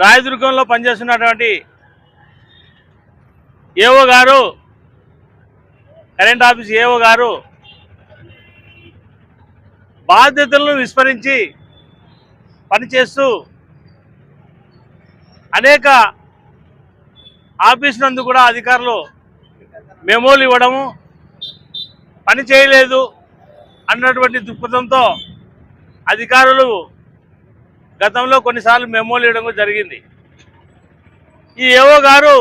రాయదుర్గంలో పనిచేస్తున్నటువంటి ఏఓ గారు current office AO గారు బాధ్యతలను విస్మరించి పనిచేస్తూ అనేక ఆఫీస్ నందు కూడా అధికారులు మెమోలు ఇవ్వడము పని చేయలేదు అన్నటువంటి దృక్పథంతో అధికారులు గతంలో కొన్నిసార్లు మెమోలు ఇవ్వడం జరిగింది. ఈ ఏవో గారు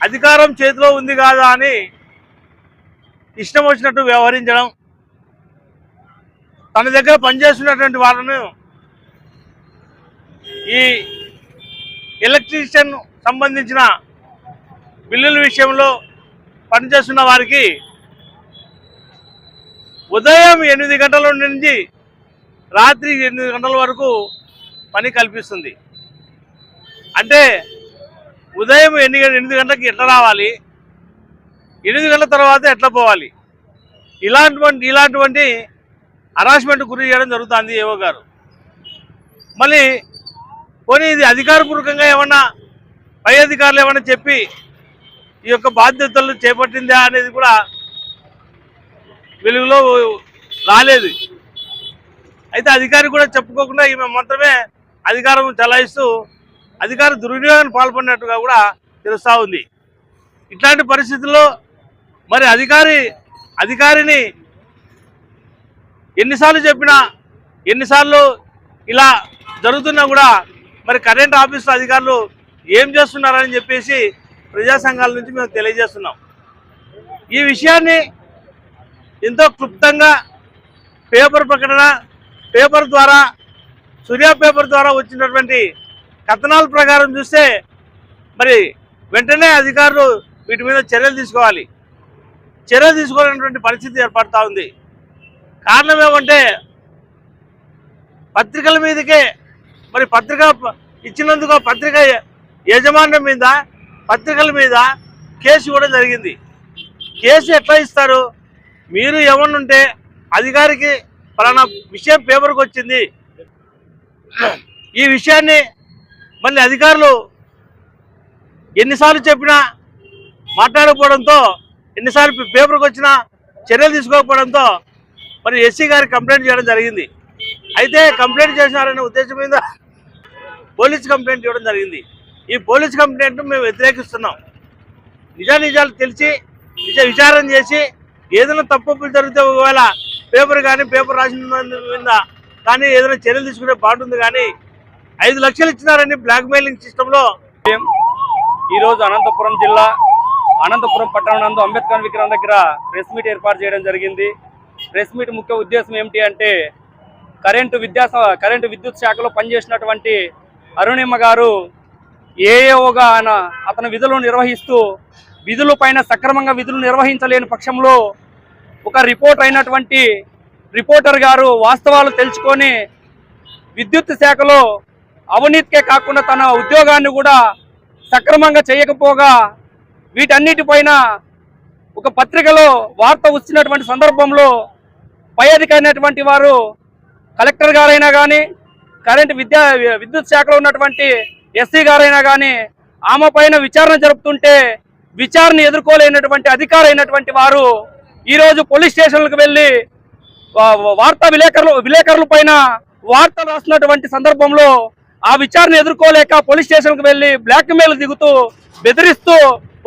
అధికారం చేతిలో ఉంది కాదా అని ఇష్టం వచ్చినట్టు వ్యవహరించడం తన దగ్గర పనిచేస్తున్నటువంటి వాళ్ళను ఈ ఎలక్ట్రీషియన్ సంబంధించిన బిల్లుల విషయంలో పనిచేస్తున్న వారికి ఉదయం ఎనిమిది గంటల నుంచి రాత్రి ఎనిమిది గంటల వరకు పని కల్పిస్తుంది. అంటే ఉదయం ఎన్ని ఎనిమిది గంటలకు ఎట్లా రావాలి? ఎనిమిది గంటల తర్వాత ఎట్లా పోవాలి? ఇలాంటివంటి ఇలాంటివంటి హరాస్మెంట్ గురి చేయడం జరుగుతుంది ఏవో గారు. మళ్ళీ పోనీ ఇది అధికారపూర్వకంగా ఏమన్నా పై అధికారులు ఏమన్నా చెప్పి ఈ యొక్క బాధ్యతలు చేపట్టిందా అనేది కూడా వెలుగులో రాలేదు. అయితే అధికారి కూడా చెప్పుకోకుండా ఈమె మాత్రమే అధికారం చలాయిస్తూ అధికార దుర్వినియోగానికి పాల్పడినట్టుగా కూడా తెలుస్తూ ఉంది. ఇట్లాంటి పరిస్థితుల్లో మరి అధికారి అధికారిని ఎన్నిసార్లు చెప్పినా ఎన్నిసార్లు ఇలా జరుగుతున్నా కూడా మరి కరెంట్ ఆఫీసు అధికారులు ఏం చేస్తున్నారని చెప్పేసి ప్రజా సంఘాల నుంచి మేము తెలియజేస్తున్నాం. ఈ విషయాన్ని ఎంతో క్లుప్తంగా పేపర్ ప్రకటన పేపర్ ద్వారా సూర్య పేపర్ ద్వారా వచ్చినటువంటి కథనాల ప్రకారం చూస్తే మరి వెంటనే అధికారులు వీటి మీద చర్యలు తీసుకోవాలి. చర్యలు తీసుకోవాలనేటువంటి పరిస్థితి ఏర్పడతా ఉంది. కారణం ఏమంటే పత్రికల మీదకే మరి పత్రిక ఇచ్చినందుకు పత్రిక యజమాన్యం మీద పత్రికల మీద కేసు ఇవ్వడం జరిగింది. కేసు ఎట్లా ఇస్తారు? మీరు ఏమన్నుంటే అధికారికి ఫలానా విషయం పేపర్కి వచ్చింది. ఈ విషయాన్ని మళ్ళీ అధికారులు ఎన్నిసార్లు చెప్పినా మాట్లాడకపోవడంతో ఎన్నిసార్లు పేపర్కి వచ్చినా చర్యలు తీసుకోకపోవడంతో మరి ఎస్సీ గారికి కంప్లైంట్ చేయడం జరిగింది. అయితే కంప్లైంట్ చేసినారనే ఉద్దేశం మీద పోలీస్ కంప్లైంట్ ఇవ్వడం జరిగింది. ఈ పోలీస్ కంప్లైంట్ను మేము వ్యతిరేకిస్తున్నాం. నిజానిజాలు తెలిసి నిజ విచారణ చేసి ఏదైనా తప్పులు జరిగితే ఒకవేళ పేపర్ కానీ పేపర్ రాసిన మీద కానీ ఏదైనా చర్యలు తీసుకునే బాగుంటుంది కానీ ఐదు లక్షలు ఇచ్చినారని బ్లాక్ మెయిలింగ్ సిస్టంలో ఈరోజు అనంతపురం జిల్లా అనంతపురం పట్టణం నందు అంబేద్కర్ విగ్రహం దగ్గర ప్రెస్ మీట్ ఏర్పాటు చేయడం జరిగింది. ప్రెస్ మీట్ ముఖ్య ఉద్దేశం ఏమిటి అంటే కరెంటు విద్యా కరెంటు విద్యుత్ శాఖలో పనిచేసినటువంటి అరుణిమ్మ గారు ఏఏఓగా ఆయన అతని విధులు నిర్వహిస్తూ విధుల పైన సక్రమంగా విధులు నిర్వహించలేని పక్షంలో ఒక రిపోర్ట్ అయినటువంటి రిపోర్టర్ గారు వాస్తవాలు తెలుసుకొని విద్యుత్ శాఖలో అవినీతికే కాకుండా తన ఉద్యోగాన్ని కూడా సక్రమంగా చేయకపోగా వీటన్నిటిపైన ఒక పత్రికలో వార్త వచ్చినటువంటి సందర్భంలో పై అధికారైనటువంటి వారు కలెక్టర్ గారైనా కానీ కరెంట్ విద్యా విద్యుత్ శాఖలో ఉన్నటువంటి ఎస్సీ గారైనా కానీ ఆమె పైన విచారణ జరుపుతుంటే విచారణ ఎదుర్కోలేనటువంటి అధికారి అయినటువంటి వారు ఈరోజు పోలీస్ స్టేషన్లకు వెళ్ళి వార్తా విలేకరులు విలేకరుల పైన వార్తలు రాస్తున్నటువంటి సందర్భంలో ఆ విచారణ ఎదుర్కోలేక పోలీస్ స్టేషన్కి వెళ్ళి బ్లాక్మెయిల్ దిగుతూ బెదిరిస్తూ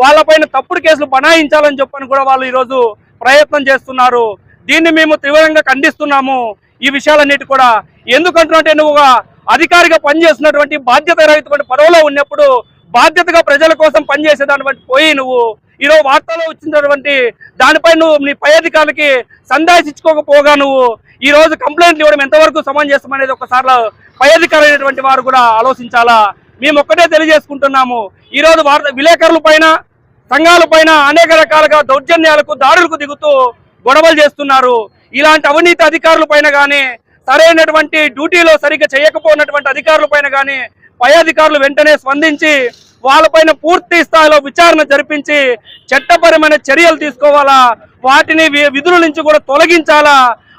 వాళ్ళపైన తప్పుడు కేసులు బనాయించాలని చెప్పని కూడా వాళ్ళు ఈరోజు ప్రయత్నం చేస్తున్నారు. దీన్ని మేము తీవ్రంగా ఖండిస్తున్నాము. ఈ విషయాలన్నిటి కూడా ఎందుకంటున్నట్టే నువ్వు అధికారిగా పనిచేస్తున్నటువంటి బాధ్యత రహితమైన పదవిలో ఉన్నప్పుడు బాధ్యతగా ప్రజల కోసం పనిచేసేదాన్ని పోయి నువ్వు ఈరోజు వార్తలో వచ్చినటువంటి దానిపై నువ్వు నీ పై అధికారులకి సందేశించుకోకపోగా నువ్వు ఈ రోజు కంప్లైంట్లు ఇవ్వడం ఎంతవరకు సమంజసం అనేది ఒకసారి పై అధికారులైనటువంటి వారు కూడా ఆలోచించాలా? మేము ఒక్కటే తెలియజేసుకుంటున్నాము. ఈ రోజు వార్త విలేకరుల పైన సంఘాల పైన అనేక రకాలుగా దౌర్జన్యాలకు దాడులకు దిగుతూ గొడవలు చేస్తున్నారు. ఇలాంటి అవినీతి అధికారుల పైన కానీ సరైనటువంటి డ్యూటీలో సరిగ్గా చేయకపోయినటువంటి అధికారుల పైన కానీ పై అధికారులు వెంటనే స్పందించి వాళ్ళపైన పూర్తి స్థాయిలో విచారణ జరిపించి చట్టపరమైన చర్యలు తీసుకోవాలా వాటిని విధుల నుంచి కూడా తొలగించాలా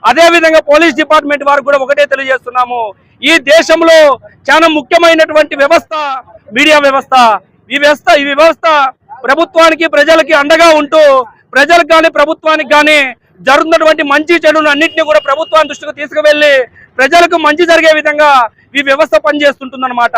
అదేవిధంగా పోలీస్ డిపార్ట్మెంట్ వారికి కూడా ఒకటే తెలియజేస్తున్నాము. ఈ దేశంలో చాలా ముఖ్యమైనటువంటి వ్యవస్థ మీడియా వ్యవస్థ. ఈ వ్యవస్థ ఈ వ్యవస్థ ప్రభుత్వానికి ప్రజలకి అండగా ఉంటూ ప్రజలకు కానీ ప్రభుత్వానికి కానీ జరుగుతున్నటువంటి మంచి చెడులు అన్నింటినీ కూడా ప్రభుత్వాన్ని దృష్టికి తీసుకువెళ్ళి ప్రజలకు మంచి జరిగే విధంగా ఈ వ్యవస్థ పనిచేస్తుంటుందన్నమాట.